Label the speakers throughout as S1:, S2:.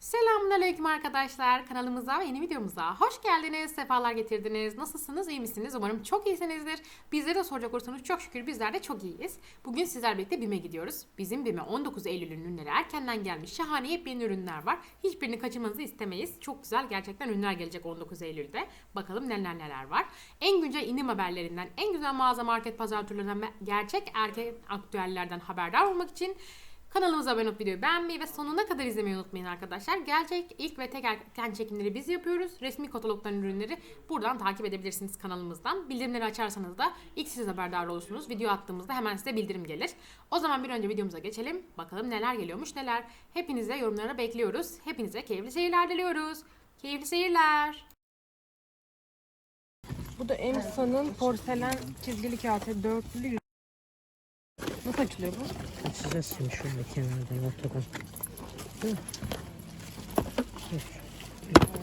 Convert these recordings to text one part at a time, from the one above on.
S1: Selamünaleyküm arkadaşlar. Kanalımıza ve yeni videomuza hoş geldiniz. Sefalar getirdiniz. Nasılsınız? iyi misiniz? Umarım çok iyisinizdir. Bizlere de soracak olursanız çok şükür bizler de çok iyiyiz. Bugün sizler birlikte BİM'e gidiyoruz. Bizim BİM'e 19 Eylül ürünleri erkenden gelmiş. Şahane yepyeni ürünler var. Hiçbirini kaçırmanızı istemeyiz. Çok güzel gerçekten ürünler gelecek 19 Eylül'de. Bakalım neler neler var. En güncel indirim haberlerinden, en güzel mağaza market pazar turlarından ve gerçek erkek aktüellerden haberdar olmak için Kanalımıza abone olup videoyu beğenmeyi ve sonuna kadar izlemeyi unutmayın arkadaşlar. Gerçek ilk ve tek erken çekimleri biz yapıyoruz. Resmi katalogların ürünleri buradan takip edebilirsiniz kanalımızdan. Bildirimleri açarsanız da ilk siz haberdar olursunuz. Video attığımızda hemen size bildirim gelir. O zaman bir önce videomuza geçelim. Bakalım neler geliyormuş neler. Hepinize yorumlara bekliyoruz. Hepinize keyifli seyirler diliyoruz. Keyifli seyirler.
S2: Bu da Emsa'nın porselen çizgili kase dörtlü. Nasıl açılıyor bu?
S3: Açacağız şimdi şöyle kenardan ortadan. Dur.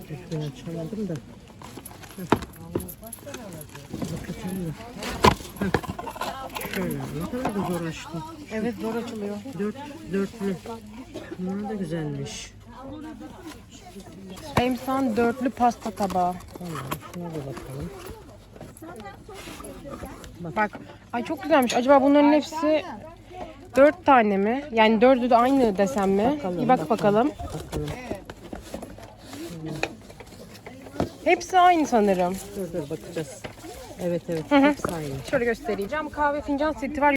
S3: Düzgün açamadım da. Heh. Bakacağım da. Şöyle ne kadar da zor açtım.
S2: Evet zor açılıyor.
S3: Dört, dörtlü. Bunlar da güzelmiş.
S2: Emsa'nın dörtlü pasta tabağı.
S3: Tamam şuna da bakalım.
S2: Bak. Ay çok güzelmiş. Acaba bunların hepsi dört tane mi? Yani dördü de aynı desem mi?
S3: Bakalım,
S2: Bir bak bakalım.
S3: Bakalım.
S2: Hepsi aynı sanırım.
S3: Dur dur bakacağız. Evet evet hepsi aynı.
S2: Şöyle göstereceğim. Kahve fincan seti var.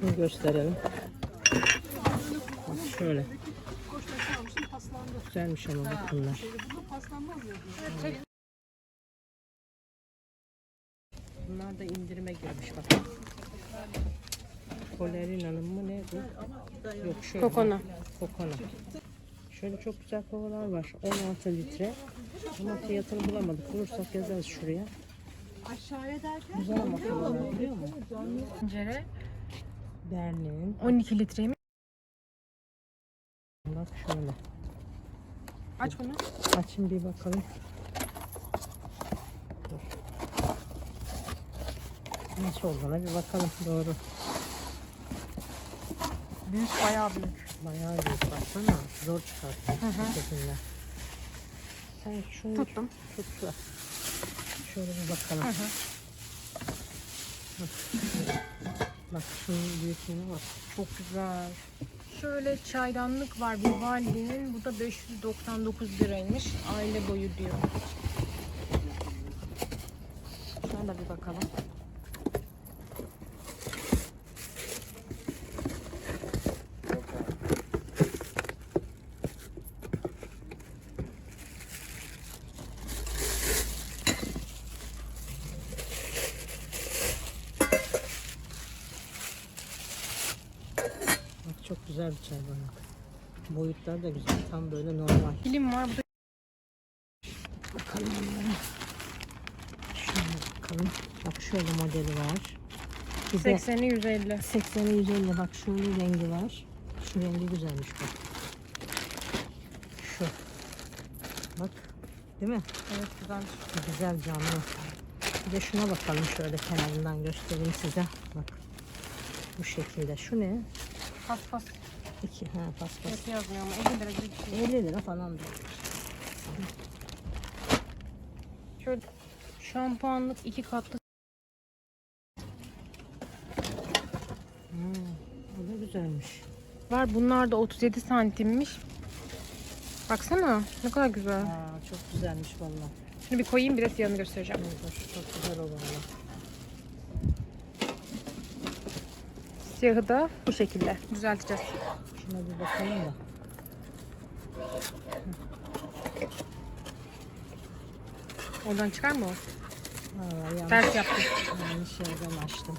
S3: Şunu gösterelim. Bak şöyle. Güzelmiş ama bak bunlar. Bunlar da indirime girmiş bak. Kolerina'nın mı ne bu? Yok şöyle.
S2: Kokona.
S3: Kokona. Şöyle çok güzel kovalar var. 16 litre. Ama fiyatını bulamadık. Bulursak yazarız şuraya. Güzel ama kovalar biliyor musun?
S2: Tencere
S3: Derneğin.
S2: 12 litre mi?
S3: Bak şöyle.
S2: Aç bunu.
S3: Açın bir bakalım. Nasıl olduğuna bir bakalım. Doğru.
S2: Büyük bayağı büyük.
S3: Bayağı büyük baksana. Zor bu şekilde. Sen şunu
S2: Tuttum.
S3: tut da. Şöyle bir bakalım. Hı. Bak şunun büyüklüğüne bak.
S2: Çok güzel. Şöyle çaydanlık var Vivaldi'nin. Bu da 599 liraymış. Aile boyu diyor. Şuna da bir bakalım.
S3: Bak çok güzel bir çaydanlık. Boyutlar da güzel. Tam böyle normal.
S2: Film var. Bu da
S3: Bakalım bunlara. Şuna bakalım. Bak şöyle modeli var. Bir de
S2: 80'i 150.
S3: 80'e 150 bak şöyle rengi var. Şu rengi güzelmiş bak. Şu. Bak. Değil mi?
S2: Evet güzel.
S3: Güzel canlı. Bir de şuna bakalım şöyle kenarından göstereyim size. Bak. Bu şekilde. Şu ne?
S2: Paspas
S3: İki. Ha paspas.
S2: fiyatı yazmıyor ama 50 lira gibi bir şey.
S3: 50 lira falan da.
S2: Şöyle şampuanlık iki katlı.
S3: Hmm, o da güzelmiş.
S2: Var bunlar da 37 santimmiş. Baksana ne kadar güzel.
S3: Aa, çok güzelmiş vallahi.
S2: Şunu bir koyayım bir de siyahını göstereceğim.
S3: Evet, çok güzel olur valla.
S2: Siyahı da bu şekilde düzelteceğiz.
S3: Şuna bir bakalım da.
S2: Oradan çıkar mı o?
S3: Aa,
S2: Ters yaptım.
S3: yanlış yerden açtım.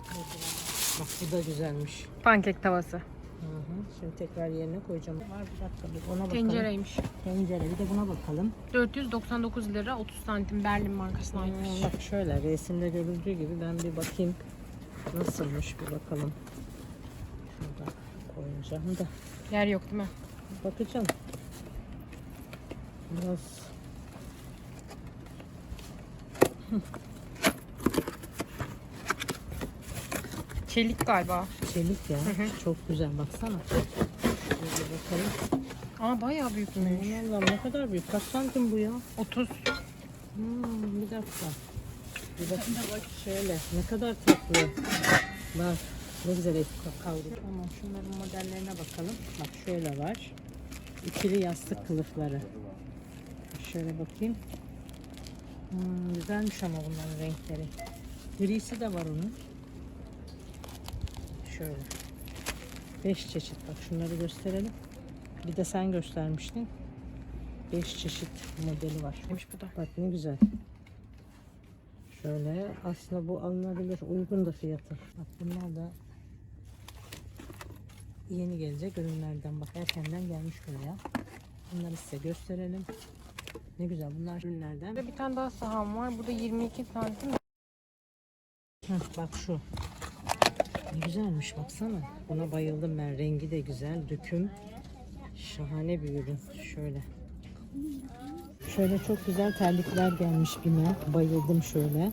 S3: Bak bu da güzelmiş.
S2: Pankek tavası.
S3: Hı hı. Şimdi tekrar yerine koyacağım. Var bir dakika bir ona bakalım.
S2: Tencereymiş.
S3: Tencere bir de buna bakalım.
S2: 499 lira 30 santim Berlin markasına aitmiş.
S3: bak şöyle resimde görüldüğü gibi ben bir bakayım. Nasılmış bir bakalım. Şurada koyacağım da.
S2: Yer yok değil mi?
S3: Bakacağım. Biraz
S2: Çelik galiba.
S3: çelik ya. Çok güzel baksana. Şöyle bakalım.
S2: Aa bayağı büyükmüş.
S3: Allah'ım ne kadar büyük. Kaç santim bu ya?
S2: 30.
S3: Hmm, bir dakika. Bir dakika bak şöyle. Ne kadar tatlı. Bak ne güzel et kavruk. Tamam şunların modellerine bakalım. Bak şöyle var. İkili yastık kılıfları. Şöyle bakayım. Hmm, güzelmiş ama bunların renkleri. Grisi de var onun. Şöyle. Beş çeşit. Bak şunları gösterelim. Bir de sen göstermiştin. Beş çeşit modeli var.
S2: Neymiş bu da?
S3: Bak ne güzel. Şöyle aslında bu alınabilir. Uygun da fiyatı. Bak bunlar da yeni gelecek ürünlerden. Bak erkenden gelmiş buraya. Bunları size gösterelim. Ne güzel bunlar ürünlerden.
S2: Burada bir tane daha saham var. Burada 22 santim.
S3: Heh, bak şu. Ne güzelmiş baksana. Buna bayıldım ben. Rengi de güzel. Döküm. Şahane bir ürün. Şöyle. Şöyle çok güzel terlikler gelmiş bime. Bayıldım şöyle.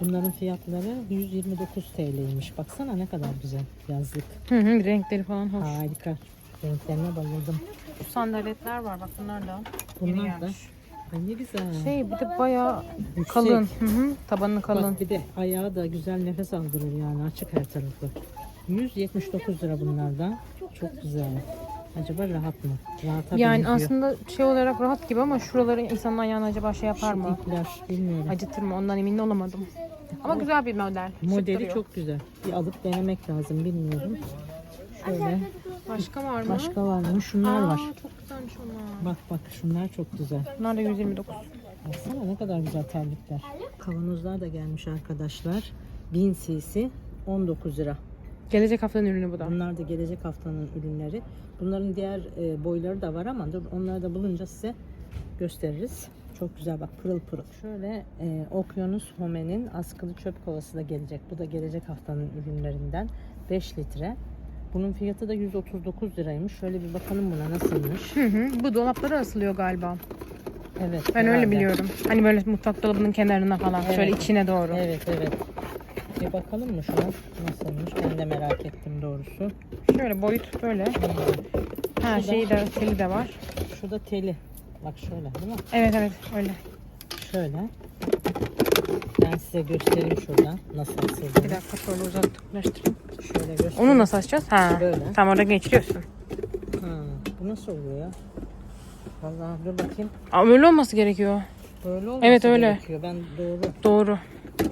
S3: Bunların fiyatları 129 TL'ymiş. Baksana ne kadar güzel yazlık.
S2: Hı hı renkleri falan hoş.
S3: Harika. Renklerine bayıldım.
S2: Şu sandaletler var bak bunlar da.
S3: Bunlar da. Ay ne güzel.
S2: Şey bir de bayağı
S3: Yüksek.
S2: kalın. Hı hı. Tabanı kalın.
S3: Bak bir de ayağı da güzel nefes aldırır yani açık her tarafı. 179 lira bunlardan. Çok güzel. Acaba rahat mı? Rahata
S2: yani
S3: benziyor.
S2: aslında şey olarak rahat gibi ama şuraları insanın ayağına acaba şey yapar mı?
S3: ipler bilmiyorum.
S2: Acıtır mı? Ondan emin olamadım. Ama güzel bir model. Şık
S3: Modeli
S2: duruyor.
S3: çok güzel. Bir alıp denemek lazım bilmiyorum. Şöyle
S2: Başka var mı?
S3: başka var mı? Şunlar
S2: Aa,
S3: var.
S2: çok güzelmiş onlar.
S3: Bak bak şunlar çok güzel.
S2: Bunlar da 129.
S3: Baksana ne kadar güzel terlikler. Kavanozlar da gelmiş arkadaşlar. 1000 cc 19 lira.
S2: Gelecek haftanın ürünü bu da.
S3: Bunlar da gelecek haftanın ürünleri. Bunların diğer e, boyları da var ama dur onları da bulunca size gösteririz. Çok güzel bak pırıl pırıl. Şöyle e, Okyanus Home'nin askılı çöp kovası da gelecek. Bu da gelecek haftanın ürünlerinden. 5 litre. Bunun fiyatı da 139 liraymış. Şöyle bir bakalım buna nasılmış.
S2: Hı hı. Bu dolaplara asılıyor galiba.
S3: Evet.
S2: Ben öyle
S3: herhalde.
S2: biliyorum. Hani böyle mutfak dolabının kenarına falan.
S3: Evet.
S2: Şöyle içine doğru.
S3: Evet evet. Bir bakalım mı şuna nasılmış? Ben de merak ettim doğrusu.
S2: Şöyle boyut böyle. Ha
S3: Şurada.
S2: şeyi de teli de var.
S3: Şurada teli. Bak şöyle değil mi?
S2: Evet evet öyle.
S3: Şöyle. Ben size göstereyim şuradan nasıl
S2: Bir
S3: asıldığını.
S2: dakika şöyle uzaklaştırayım.
S3: Şöyle göstereyim.
S2: Onu nasıl açacağız? Ha.
S3: Böyle.
S2: Tam orada geçiriyorsun.
S3: Ha, bu nasıl oluyor ya? Vallahi dur bakayım.
S2: Aa, öyle olması gerekiyor.
S3: Böyle olması
S2: Evet, öyle.
S3: gerekiyor. Ben doğru.
S2: Doğru.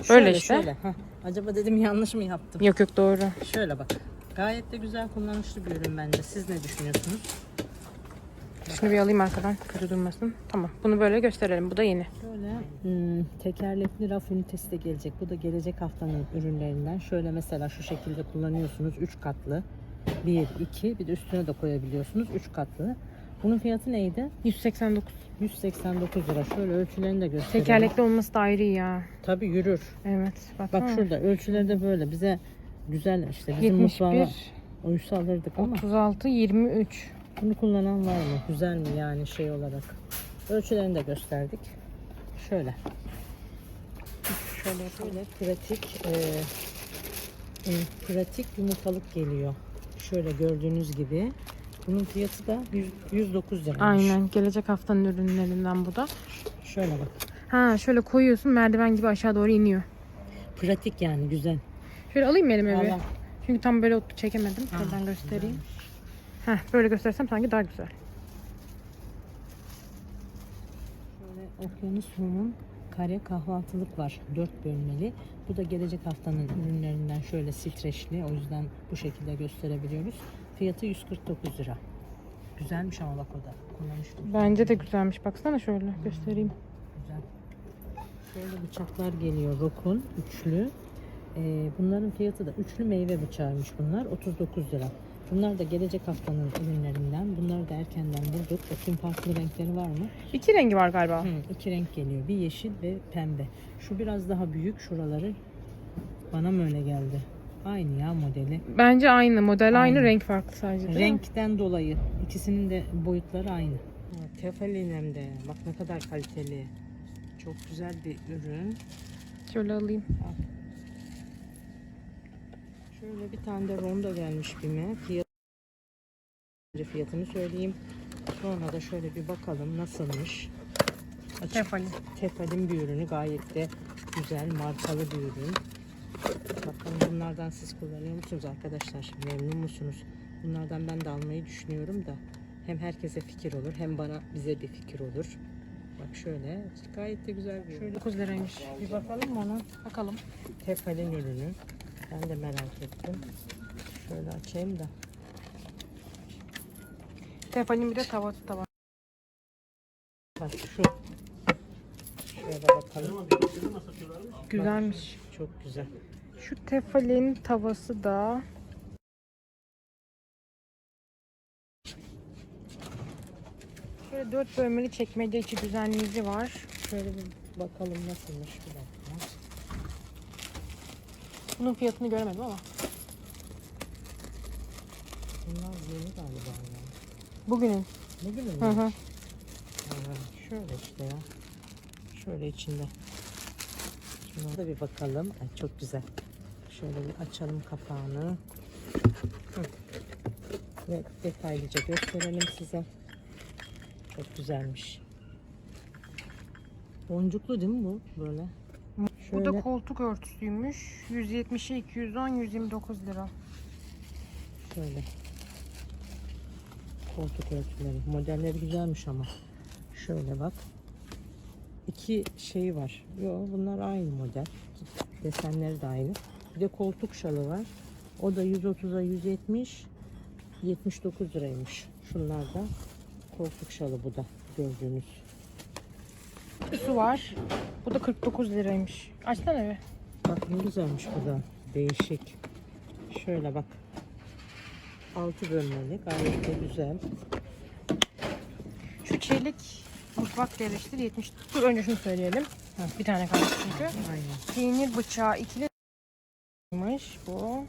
S3: Şöyle,
S2: Öyle işte.
S3: Şöyle. Hah. Acaba dedim yanlış mı yaptım?
S2: Yok yok doğru.
S3: Şöyle bak. Gayet de güzel kullanışlı bir ürün bence. Siz ne düşünüyorsunuz?
S2: Şunu bir alayım arkadan kötü durmasın. Tamam. Bunu böyle gösterelim. Bu da yeni.
S3: Şöyle hmm, tekerlekli raf ünitesi de gelecek. Bu da gelecek haftanın ürünlerinden. Şöyle mesela şu şekilde kullanıyorsunuz. 3 katlı. 1, 2 bir de üstüne de koyabiliyorsunuz. 3 katlı. Bunun fiyatı neydi?
S2: 189.
S3: 189 lira. Şöyle ölçülerini de göstereyim.
S2: Tekerlekli olması da ayrı ya.
S3: Tabii yürür.
S2: Evet. Bak,
S3: Bak şurada ölçüleri de böyle. Bize güzel işte bizim
S2: 71,
S3: mutfağa uysa alırdık ama
S2: 36, 23.
S3: bunu kullanan var mı? Güzel mi yani şey olarak? Ölçülerini de gösterdik. Şöyle.
S2: Şöyle.
S3: Şöyle pratik e, e, pratik yumurtalık geliyor. Şöyle gördüğünüz gibi. Bunun fiyatı da 100, 109 liraymış.
S2: Aynen. Gelecek haftanın ürünlerinden bu da.
S3: Şöyle bak.
S2: Ha şöyle koyuyorsun merdiven gibi aşağı doğru iniyor.
S3: Pratik yani güzel.
S2: Şöyle alayım mı elime bir? Çünkü tam böyle çekemedim. Şuradan göstereyim. Heh, böyle göstersem sanki daha güzel.
S3: Şöyle Okyanus Home'un kare kahvaltılık var. 4 bölmeli. Bu da gelecek haftanın ürünlerinden şöyle streçli. O yüzden bu şekilde gösterebiliyoruz. Fiyatı 149 lira. Güzelmiş ama bak o da. Kullanışlı.
S2: Bence de güzelmiş. Baksana şöyle göstereyim.
S3: Güzel. Şöyle bıçaklar geliyor. Rokun üçlü. Ee, bunların fiyatı da üçlü meyve bıçağıymış bunlar. 39 lira. Bunlar da gelecek haftanın ürünlerinden. Bunları da erkenden bulduk. Bakın farklı renkleri var mı?
S2: İki rengi var galiba.
S3: Hı, iki renk geliyor. Bir yeşil ve pembe. Şu biraz daha büyük şuraları. Bana mı öyle geldi? Aynı ya modeli.
S2: Bence aynı. Model aynı,
S3: Aynı.
S2: renk farklı sadece. değil mi?
S3: Renkten dolayı ikisinin de boyutları aynı. Tefalin hem de. Bak ne kadar kaliteli. Çok güzel bir ürün.
S2: Şöyle alayım.
S3: Şöyle bir tane de rondo gelmiş bime. Fiyat fiyatını söyleyeyim. Sonra da şöyle bir bakalım nasılmış. Açık
S2: Tefali.
S3: Tefal'in bir ürünü gayet de güzel, markalı bir ürün. Bakalım bunlardan siz kullanıyor musunuz arkadaşlar? Memnun musunuz? Bunlardan ben de almayı düşünüyorum da hem herkese fikir olur hem bana bize bir fikir olur. Bak şöyle gayet de güzel bir ürün.
S2: 9 liraymış.
S3: Bir bakalım mı ona?
S2: Bakalım.
S3: Tefal'in ürünü. Ben de merak ettim. Şöyle açayım da.
S2: Tefalin bir de tava tava.
S3: Bak şu. Şöyle bakalım.
S2: Güzelmiş.
S3: Çok güzel.
S2: Şu tefalin tavası da Şöyle dört bölmeli çekmece içi düzenleyici var.
S3: Şöyle bir bakalım nasılmış bir dakika.
S2: Bunun fiyatını göremedim ama.
S3: Bunlar yeni galiba ya.
S2: Bugünün.
S3: Ne bileyim
S2: Hı hı.
S3: Ha, şöyle işte ya. Şöyle içinde. Şuna da bir bakalım. Ay, çok güzel. Şöyle bir açalım kapağını. Hı. Ve detaylıca gösterelim size. Çok güzelmiş. Boncuklu değil mi bu böyle?
S2: Bu
S3: Şöyle
S2: da koltuk örtüsüymüş. 170'e 210, 129 lira.
S3: şöyle. Koltuk örtüleri. Modelleri güzelmiş ama. Şöyle bak. İki şeyi var. Yo bunlar aynı model. Desenleri de aynı. Bir de koltuk şalı var. O da 130'a 170 79 liraymış. Şunlar da koltuk şalı bu da gördüğünüz.
S2: Su var. Bu da 49 liraymış. Açsana bir.
S3: Bak ne güzelmiş bu da. Değişik. Şöyle bak. Altı bölmeli. Gayet de güzel.
S2: Şu çelik mutfak devreştir 70. Dur önce şunu söyleyelim.
S3: Heh.
S2: Bir tane kaldı çünkü.
S3: Aynen.
S2: Peynir bıçağı ikili liraymış bu.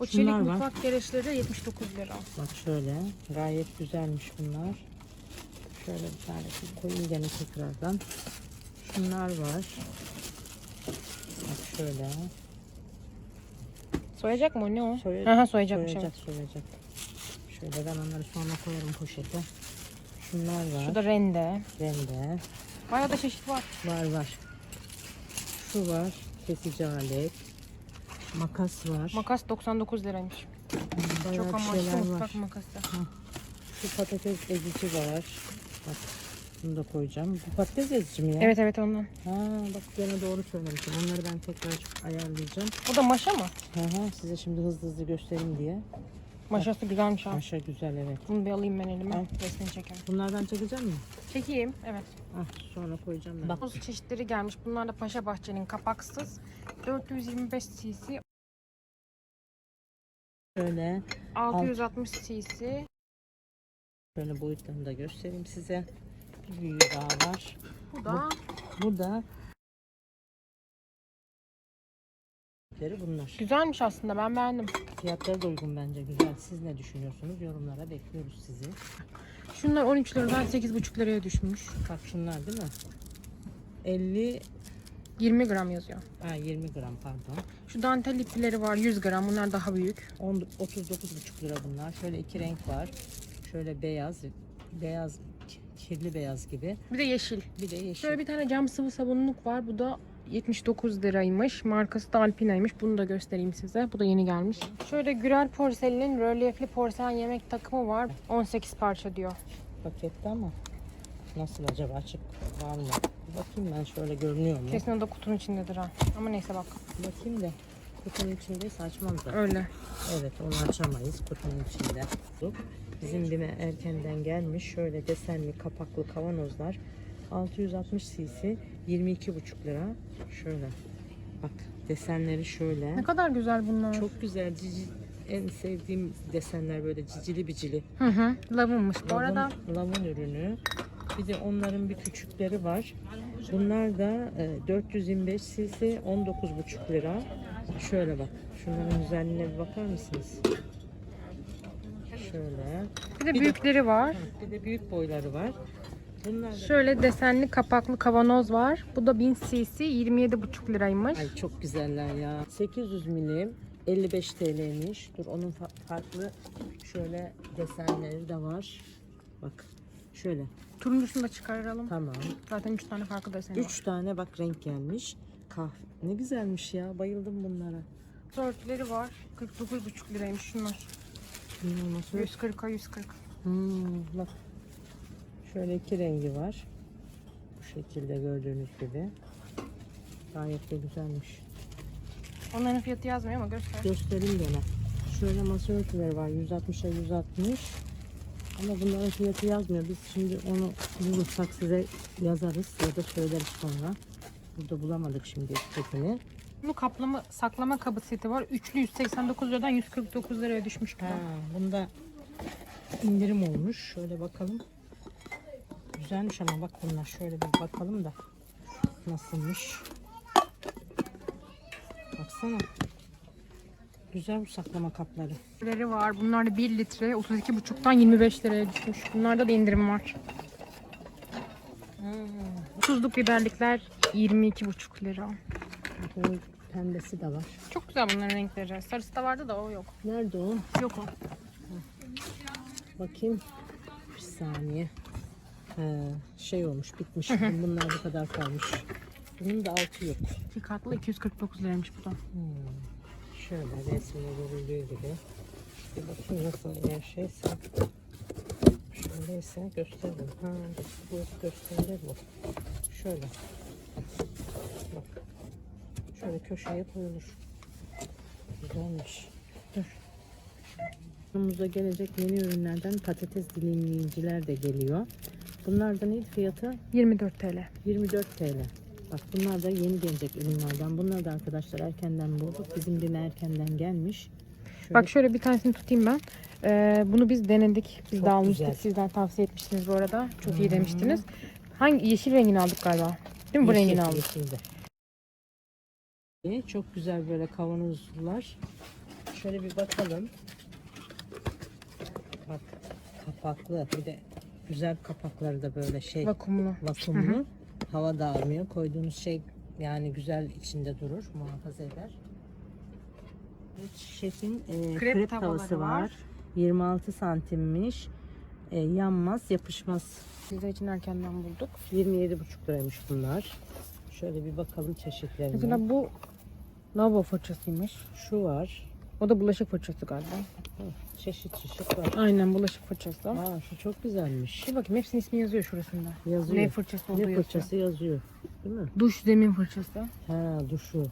S2: O çelik
S3: var.
S2: mutfak gereçleri de 79 lira.
S3: Bak şöyle. Gayet güzelmiş bunlar. Şöyle bir tane koyayım gene tekrardan. Şunlar var. Bak şöyle.
S2: Soyacak mı o ne o?
S3: Soya-
S2: Aha soyacakmış
S3: soyacak
S2: evet.
S3: soyacak. Şöyle ben onları sonra koyarım poşete. Şunlar var.
S2: Şu da rende.
S3: Rende.
S2: Bayağı da çeşit var.
S3: Var var. Şu var. Kesici alet. Makas var.
S2: Makas 99 liraymış.
S3: Bayağı
S2: Çok amaçlı mutfak makası.
S3: Şu patates ezici var. Bak bunu da koyacağım. Bu patates ezici mi ya?
S2: Evet evet ondan.
S3: Ha bak gene doğru söylemişim. Onları ben tekrar ayarlayacağım.
S2: Bu da maşa mı?
S3: Hı hı, size şimdi hızlı hızlı göstereyim diye.
S2: Maşası güzelmiş ha.
S3: Aşağı güzel evet.
S2: Bunu bir alayım ben elime.
S3: Al.
S2: Resmini çekelim.
S3: Bunlardan çekeceğim mi?
S2: Çekeyim. Evet.
S3: Ah sonra koyacağım ben.
S2: Buz çeşitleri gelmiş. Bunlar da Paşa Bahçe'nin kapaksız. 425 cc,
S3: Şöyle
S2: 660 cc.
S3: Şöyle boyutlarını da göstereyim size. Bir büyüğü daha var.
S2: Bu da
S3: Bu da bunlar.
S2: güzelmiş aslında. Ben beğendim.
S3: Fiyatları da uygun bence güzel. Siz ne düşünüyorsunuz? Yorumlara bekliyoruz sizi.
S2: Şunlar 13 liradan 8,5 liraya düşmüş.
S3: Bak şunlar değil mi? 50
S2: 20 gram yazıyor.
S3: ha 20 gram pardon.
S2: Şu dantel ipleri var 100 gram. Bunlar daha büyük.
S3: 10 39,5 lira bunlar. Şöyle iki renk var. Şöyle beyaz, beyaz kirli beyaz gibi.
S2: Bir de yeşil.
S3: Bir de yeşil.
S2: Şöyle bir tane cam sıvı sabunluk var. Bu da 79 liraymış. Markası da Alpina'ymış. Bunu da göstereyim size. Bu da yeni gelmiş. Şöyle Gürel Porselen'in rölyefli porselen yemek takımı var. 18 parça diyor.
S3: pakette ama nasıl acaba açık var mı? Bakayım ben şöyle görünüyor mu?
S2: Kesin o da kutunun içindedir ha. Ama neyse bak.
S3: Bakayım da kutunun içinde saçmam da.
S2: Öyle.
S3: Evet onu açamayız kutunun içinde. Bizim bime erkenden gelmiş şöyle desenli kapaklı kavanozlar 660 cc 22,5 lira. Şöyle bak desenleri şöyle.
S2: Ne kadar güzel bunlar.
S3: Çok güzel cici en sevdiğim desenler böyle cicili bicili.
S2: Hı hı. Lavınmış. Bu arada
S3: Lavın, lavın ürünü. Bir de onların bir küçükleri var. Bunlar da e, 425 cc 19,5 lira. Şöyle bak. Şunların güzelliğine bir bakar mısınız? Şöyle.
S2: bir de
S3: Bir de-
S2: büyükleri var.
S3: Ha, Bir de büyük boyları var. Bunlar da
S2: Şöyle desenli kapaklı kavanoz var. Bu da 1000 cc 27,5 liraymış.
S3: Ay çok güzeller ya. 800 milim 55 TL'ymiş. Dur onun fa- farklı şöyle desenleri de var. Bak şöyle
S2: Turuncusunu da çıkaralım.
S3: tamam.
S2: Zaten 3 tane farklı deseni var.
S3: Üç tane bak renk gelmiş. Kahve. Ne güzelmiş ya. Bayıldım bunlara.
S2: Örtüleri var. 49,5 liraymış şunlar.
S3: Nasıl?
S2: 140'a 140.
S3: Hmm, bak. Şöyle iki rengi var. Bu şekilde gördüğünüz gibi. Gayet de güzelmiş.
S2: Onların fiyatı yazmıyor ama göster.
S3: Göstereyim gene. Şöyle masa örtüleri var. 160'a 160. Ama bunların fiyatı yazmıyor. Biz şimdi onu bulursak size yazarız ya da söyleriz sonra. Burada bulamadık şimdi etiketini.
S2: Bu kaplama saklama kabı seti var. Üçlü 189 liradan 149 liraya düşmüş.
S3: Ha, bunda indirim olmuş. Şöyle bakalım. Güzelmiş ama bak bunlar. Şöyle bir bakalım da nasılmış. Baksana. Güzel bu saklama kapları.
S2: Leri var. Bunlar da 1 litre 32,5'tan 25 liraya düşmüş. Bunlarda da indirim var. Tuzluk biberlikler 22,5 lira.
S3: Bunun pembesi de var.
S2: Çok güzel bunların renkleri. Sarısı da vardı da o yok.
S3: Nerede o?
S2: Yok o.
S3: Bakayım. Bir saniye. He, şey olmuş bitmiş. Bunlar bu kadar kalmış. Bunun da altı yok.
S2: İki katlı 249 liraymış bu da.
S3: Hmm. Şöyle resmine görüldüğü gibi. Bir bakayım nasıl eğer şeyse. Şöyleyse gösteririm. Ha, bu gösterilir bu. Şöyle. Bak. Şöyle köşeye koyulur. Güzelmiş. Dur. Gelecek yeni ürünlerden patates dilimleyiciler de geliyor. Bunlar da neydi fiyatı?
S2: 24 TL.
S3: 24 TL. Bak bunlar da yeni gelecek ürünlerden. Bunlar da arkadaşlar erkenden bulduk. Bizim birine erkenden gelmiş. Şöyle
S2: Bak şöyle bir tanesini tutayım ben. Ee, bunu biz denedik. Biz
S3: Çok
S2: de almıştık.
S3: güzel.
S2: Sizden tavsiye etmiştiniz bu arada. Çok iyi demiştiniz. Hangi yeşil rengini aldık galiba? Değil mi bu
S3: yeşil,
S2: rengini aldık?
S3: yeşilde. Çok güzel böyle kavanozlar. Şöyle bir bakalım. Bak kapaklı. Bir de güzel kapakları da böyle şey
S2: Vakumlu.
S3: vakumlu. Hava dağılmıyor. Koyduğunuz şey yani güzel içinde durur. Muhafaza eder. Evet, şefin e,
S2: Krep
S3: krep, tavası
S2: var.
S3: var. 26 santimmiş. E, yanmaz, yapışmaz.
S2: Size için erkenden bulduk.
S3: 27,5 liraymış bunlar. Şöyle bir bakalım çeşitlerine.
S2: Mesela bu lavabo fırçasıymış.
S3: Şu var.
S2: O da bulaşık fırçası galiba.
S3: Çeşit çeşit var.
S2: Aynen bulaşık fırçası.
S3: Aa şu çok güzelmiş.
S2: Bir bakayım hepsinin ismi yazıyor şurasında.
S3: Yazıyor.
S2: Ne fırçası olduğu
S3: Ne
S2: yazıyor.
S3: fırçası yazıyor. Değil mi?
S2: Duş zemin fırçası.
S3: Ha duşu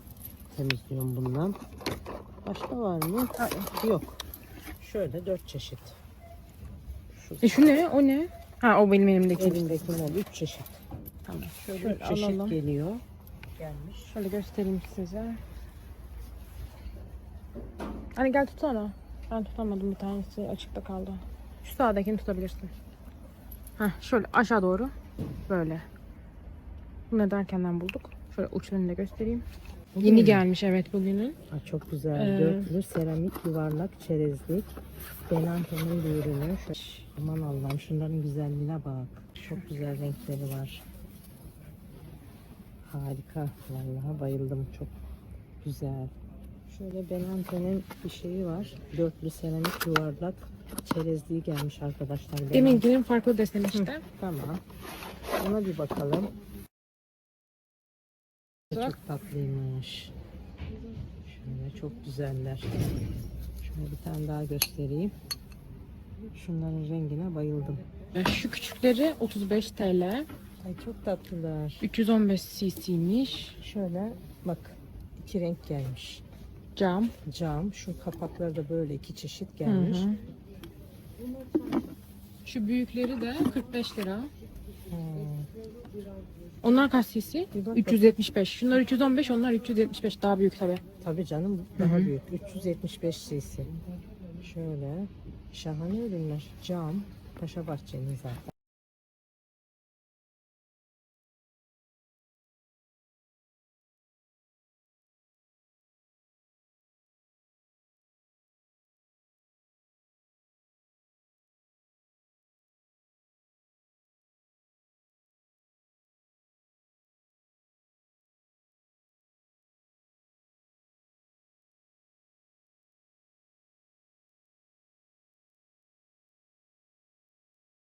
S3: temizliyorum bundan. Başka var mı? Yok. Şöyle dört çeşit. Şu
S2: E şu ne? O ne? Ha o benim elimdeki.
S3: elimdekiler üç çeşit.
S2: Tamam.
S3: Şöyle,
S2: Şöyle
S3: üç çeşit
S2: alalım.
S3: geliyor. Gelmiş.
S2: Şöyle göstereyim size. Hani gel tutsana. Ben tutamadım bir tanesi açıkta kaldı. Şu sağdakini tutabilirsin. Heh, şöyle aşağı doğru. Böyle. Bunu da erkenden bulduk. Şöyle uçlarını da göstereyim.
S3: Bugün
S2: Yeni
S3: mü?
S2: gelmiş evet bugünün.
S3: Ha, çok güzel.
S2: Ee,
S3: Dörtlü seramik yuvarlak çerezlik. Benante'nin bir ürünü. Aman Allah'ım şunların güzelliğine bak. Çok güzel renkleri var. Harika. Vallahi bayıldım. Çok güzel. Şöyle Benante'nin bir şeyi var. Dörtlü seramik yuvarlak çerezliği gelmiş arkadaşlar. Benante.
S2: Deminkinin farklı deseni işte.
S3: Tamam. Ona bir bakalım.
S2: Bak.
S3: Çok tatlıymış. Şöyle çok güzeller. Şöyle bir tane daha göstereyim. Şunların rengine bayıldım.
S2: Şu küçükleri 35 TL.
S3: Ay çok tatlılar.
S2: 315 cc'miş.
S3: Şöyle bak iki renk gelmiş.
S2: Cam.
S3: Cam. Şu kapakları da böyle iki çeşit
S2: Hı
S3: gelmiş.
S2: hı. Şu büyükleri de 45 lira.
S3: Hmm.
S2: Onlar kaç cc?
S3: Bir bak
S2: 375. Şunlar 315, onlar 375. Daha büyük tabi.
S3: Tabii canım daha büyük. 375 cc. Şöyle şahane ürünler. Cam. Paşa Bahçe'nin zaten.